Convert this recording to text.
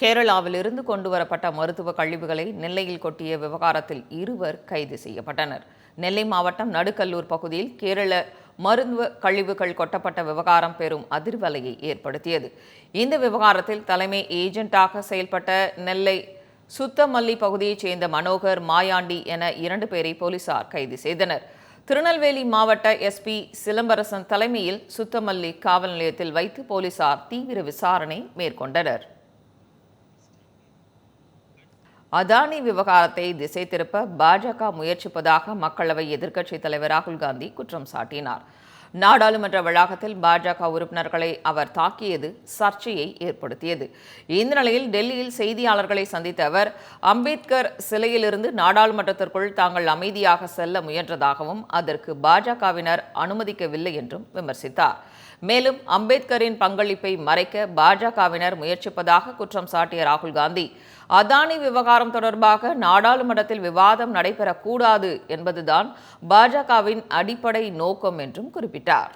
கேரளாவிலிருந்து கொண்டு வரப்பட்ட மருத்துவ கழிவுகளை நெல்லையில் கொட்டிய விவகாரத்தில் இருவர் கைது செய்யப்பட்டனர். நெல்லை மாவட்டம் நடுக்கல்லூர் பகுதியில் கேரள மருத்துவ கழிவுகள் கொட்டப்பட்ட விவகாரம் பெரும் அதிர்வலையை ஏற்படுத்தியது. இந்த விவகாரத்தில் தலைமை ஏஜென்ட்டாக செயல்பட்ட நெல்லை சுத்தமல்லி பகுதியைச் சேர்ந்த மனோகர் மாயாண்டி என இரண்டு பேரை போலீசார் கைது செய்தனர். திருநெல்வேலி மாவட்ட எஸ்பி சிலம்பரசன் தலைமையில் சுத்தமல்லி காவல் நிலையத்தில் வைத்து போலீசார் தீவிர விசாரணை மேற்கொண்டனர். அதானி விவகாரத்தை திசை திருப்ப பாஜக முயற்சிப்பதாக மக்களவை எதிர்க்கட்சித் தலைவர் ராகுல் காந்தி குற்றம் சாட்டினார். நாடாளுமன்ற வளாகத்தில் பாஜக உறுப்பினர்களை அவர் தாக்கியது சர்ச்சையை ஏற்படுத்தியது. இந்த நிலையில் டெல்லியில் செய்தியாளர்களை சந்தித்த அவர் அம்பேத்கர் சிலையிலிருந்து நாடாளுமன்றத்திற்குள் தாங்கள் அமைதியாக செல்ல முயன்றதாகவும் அதற்கு பாஜகவினர் அனுமதிக்கவில்லை என்றும் விமர்சித்தார். மேலும் அம்பேத்கரின் பங்களிப்பை மறைக்க பாஜகவினர் முயற்சிப்பதாக குற்றம் சாட்டிய ராகுல் காந்தி அதானி விவகாரம் தொடர்பாக நாடாளுமன்றத்தில் விவாதம் நடைபெறக்கூடாது என்பதுதான் பாஜகவின் அடிப்படை நோக்கம் என்றும் குறிப்பிட்டார். পিটার